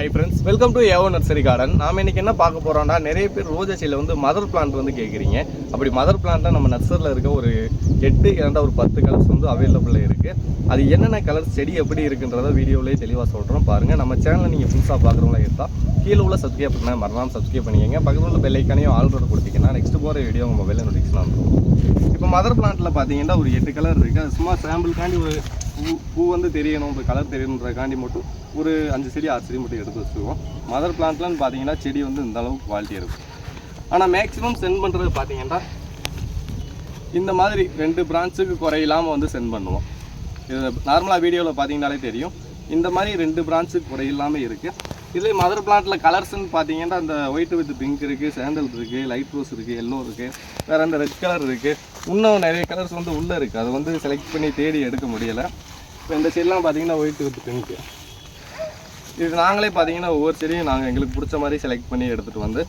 High friends welcome to ஏவோ nursery garden நாம் இன்னைக்கு என்ன பார்க்க போகிறோம்னா நிறைய பேர் ரோஜா செடியில் வந்து மதர் பிளான்ட் வந்து கேட்குறீங்க அப்படி மதர் பிளான்ட்டை நம்ம நர்சரியில் இருக்க ஒரு எட்டு இரண்டா ஒரு பத்து கலர்ஸ் வந்து அவைலபிளாக இருக்குது அது என்னென்ன கலர்ஸ் செடி எப்படி இருக்குன்றத வீடியோவிலே தெளிவாக சொல்கிறோம் பாருங்க நம்ம சேனலை நீங்கள் புதுசாக பார்க்குறவங்களா இருந்தால் கீழே உள்ள சப்ஸ்கிரைப் பண்ண மறக்காம சப்ஸ்கிரைப் பண்ணிக்கங்க. பக்கத்தில் உள்ள பெல்லைக்கானையும் ஆல்ரெடி கொடுத்தீங்கன்னா நெக்ஸ்ட் போகிற வீடியோ உங்கள் மொபைலில் நோட்டிஃபிகேஷன் வந்துடும் இப்போ மதர் பிளான்ட்டில் பார்த்தீங்கன்னா ஒரு எட்டு கலர் இருக்குது அது சும்மா சாம்பிளுக்காண்டி ஒரு பூ பூ வந்து தெரியணும் இப்போ கலர் தெரியணுன்றக்காண்டி மட்டும் ஒரு அஞ்சு செடி ஆறு செடி மட்டும் எடுத்து வச்சுருவோம் மதர் பிளான்ட்லாம் பார்த்தீங்கன்னா செடி வந்து இந்த அளவுக்கு குவாலிட்டியாக இருக்கும். ஆனால் மேக்ஸிமம் சென்ட் பண்ணுறது பார்த்தீங்கன்னா இந்த மாதிரி ரெண்டு பிரான்ச்சுக்கு குறையில்லாமல் வந்து சென்ட் பண்ணுவோம். இது நார்மலாக வீடியோவில் பார்த்தீங்கன்னாலே தெரியும். இந்த மாதிரி ரெண்டு பிரான்ச்சுக்கு குறையில்லாமல் இருக்குது இதுலேயே மதர் பிளான்ட்டில் கலர்ஸ்னு பார்த்தீங்கன்னா அந்த ஒயிட் வித் பிங்க் இருக்குது சேண்டல் இருக்குது லைட் ரோஸ் இருக்குது எல்லோ இருக்குது வேறு அந்த ரெட் கலர் இருக்குது இன்னும் நிறைய கலர்ஸ் வந்து உள்ளே இருக்குது அதை வந்து செலக்ட் பண்ணி தேடி எடுக்க முடியலை. இப்போ இந்த செடிலாம் பார்த்தீங்கன்னா ஒயிட் வித் பிங்க்கு இது நாங்களே பார்த்தீங்கன்னா ஒவ்வொரு செடியும் நாங்கள் எங்களுக்கு பிடிச்ச மாதிரி செலக்ட் பண்ணி எடுத்துகிட்டு வந்து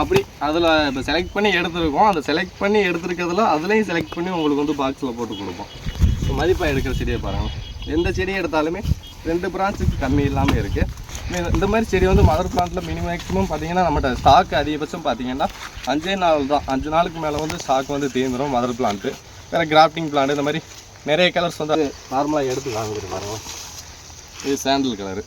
அப்படி அதில் இப்போ செலக்ட் பண்ணி எடுத்துருக்கோம். அந்த செலக்ட் பண்ணி எடுத்துருக்கிறதுல அதுலேயும் செலக்ட் பண்ணி உங்களுக்கு வந்து பாக்ஸில் போட்டு கொடுப்போம். இப்போ மதிப்பாக எடுக்கிற செடியை பாருங்கள் எந்த செடி எடுத்தாலுமே ரெண்டு பிரான்ச்சுக்கு கம்மி இல்லாமல் இருக்குது இந்த மாதிரி செடி வந்து மதர் பிளான்ட்டில் மினி மேக்ஸிமம் பார்த்தீங்கன்னா நம்மகிட்ட ஸ்டாக் அதிகபட்சம் பார்த்தீங்கன்னா அஞ்சே நாள் தான். அஞ்சு நாளுக்கு மேலே வந்து ஸ்டாக் வந்து தீர்ந்துடும் மதர் பிளான்ட்டு வேறு கிராஃப்டிங் பிளான்ட் இந்த மாதிரி நிறைய கலர்ஸ் வந்து நார்மலாக எடுத்து வாங்குது பாருங்கள் இது சாண்டில் கலரு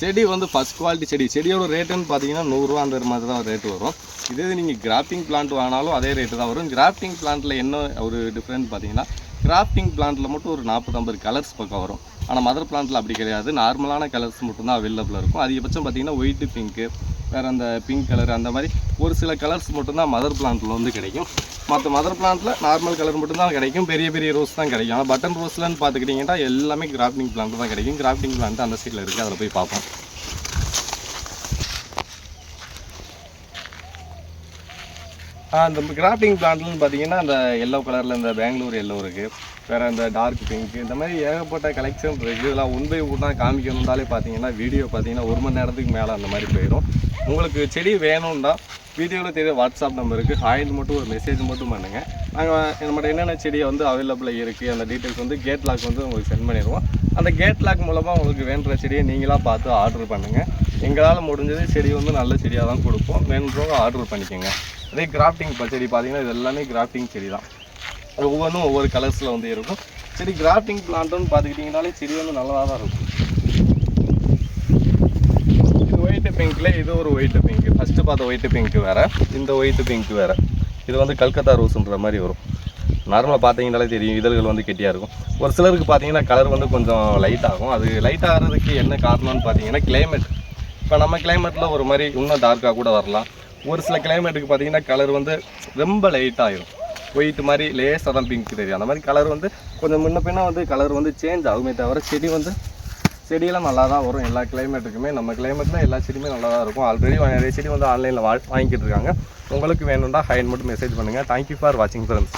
செடி வந்து ஃபஸ்ட் குவாலிட்டி செடி. செடியோட ரேட்டுன்னு பார்த்தீங்கன்னா நூறுரூவா அந்த மாதிரி தான் ரேட்டு வரும். இதே நீங்கள் கிராஃப்டிங் பிளான்ட் வாங்கினாலும் அதே ரேட்டு தான் வரும். கிராஃப்டிங் பிளான்ட்டில் என்ன ஒரு டிஃப்ரெண்ட் பார்த்தீங்கன்னா கிராஃப்டிங் பிளான்ட்டில் மட்டும் ஒரு நாற்பத்தம்பது கலர்ஸ் பக்கம் வரும். ஆனால் மதர் பிளான்ட்டில் அப்படி கிடையாது. நார்மலான கலர்ஸ் மட்டும்தான் அவைலபிளாக இருக்கும். அதிகபட்சம் பார்த்தீங்கன்னா ஒயிட்டு பிங்க்கு வேறு அந்த பிங்க் கலர் அந்த மாதிரி ஒரு சில கலர்ஸ் மட்டும்தான் மதர் பிளான்ட்டில் வந்து கிடைக்கும். மற்ற மதர் பிளான்ட்டில் நார்மல் கலர் மட்டும்தான் கிடைக்கும். பெரிய பெரிய ரோஸ் தான் கிடைக்கும். ஆனால் பட்டன் ரோஸ்லன்னு பார்த்துக்கிட்டிங்கன்னா எல்லாமே கிராஃப்டிங் பிளான்ட் தான் கிடைக்கும். கிராஃப்டிங் பிளான்ட் அந்த சைடில் இருக்குது அதில் போய் பார்ப்போம். ஆ, இந்த கிராஃப்டிங் பிளான்ட்னு பார்த்தீங்கன்னா அந்த எல்லோ கலரில் இந்த பெங்களூர் எல்லோ இருக்குது வேறு இந்த டார்க் பிங்க் இந்த மாதிரி ஏகப்பட்ட கலெக்ஷன் இருக்குது இதெல்லாம் ஒன் பை ஒன் தான் காமிக்கணும்னாலே பார்த்தீங்கன்னா வீடியோ பார்த்தீங்கன்னா ஒரு மணி நேரத்துக்கு மேலே அந்த மாதிரி போயிடும். உங்களுக்கு செடி வேணும்னா வீடியோவில் தெரிய வாட்ஸ்அப் நம்பருக்கு ஹாயில் மட்டும் ஒரு மெசேஜ் மட்டும் பண்ணுங்கள் நாங்கள் நம்மகிட்ட என்னென்ன செடியை வந்து அவைலபிளாக இருக்குது அந்த டீட்டெயில்ஸ் வந்து கேட் லாக் வந்து உங்களுக்கு சென்ட் பண்ணிடுவோம். அந்த கேட் லாக் மூலமாக உங்களுக்கு வேணுற செடியை நீங்களாக பார்த்து ஆர்டர் பண்ணுங்கள் எங்களால் முடிஞ்சது செடி வந்து நல்ல செடியாக தான் கொடுப்போம். வேணுன்றவங்க ஆர்டர் பண்ணிக்கோங்க. அதே கிராஃப்டிங் செடி பார்த்தீங்கன்னா இது எல்லாமே கிராஃப்டிங் செடி தான் அது ஒவ்வொன்றும் ஒவ்வொரு கலர்ஸில் வந்து இருக்கும். சரி கிராஃப்டிங் பிளான்ட்டுன்னு பார்த்துக்கிட்டிங்கனாலே செடி வந்து நல்லா தான் இருக்கும். இது ஒயிட்டு பிங்க்கில் இது ஒரு ஒயிட்டு பிங்க் ஃபஸ்ட்டு பார்த்த ஒயிட்டு பிங்க் வேறு. இந்த ஒயிட்டு பிங்க் வேறு. இது வந்து கல்கத்தா ரோஸுன்ற மாதிரி வரும். நார்மலாக பார்த்தீங்கனாலே தெரியும். இதழ்கள் வந்து கெட்டியாக இருக்கும். ஒரு சிலருக்கு பார்த்தீங்கன்னா கலர் வந்து கொஞ்சம் லைட் ஆகும். அது லைட் ஆகிறதுக்கு என்ன காரணம்னு பார்த்தீங்கன்னா கிளைமேட் இப்போ நம்ம கிளைமேட்டில் ஒரு மாதிரி இன்னும் டார்க்காக கூட வரலாம். ஒரு சில கிளைமேட்டுக்கு பார்த்தீங்கன்னா கலர் வந்து ரொம்ப லைட் ஆகிடும் ஒயிட் மாதிரி லேசாக தான் பிங்க் தெரியும். அந்த மாதிரி கலர் வந்து கொஞ்சம் முன்ன பின்னால் வந்து கலர் வந்து சேஞ்ச் ஆகுமே தவிர செடி வந்து செடியெல்லாம் நல்லா தான் வரும். எல்லா கிளைமேட்டுக்குமே நம்ம கிளைமேட்டில் எல்லா செடியுமே நல்லா தான் இருக்கும். ஆல்ரெடி நிறைய செடி வந்து ஆன்லைனில் வா வாங்கிக்கிட்டு இருக்காங்க. உங்களுக்கு வேணும்னா ஹைன் மட்டும் மெசேஜ் பண்ணுங்கள் தேங்க்யூ ஃபார் வாட்சிங் ஃப்ரெண்ட்ஸ்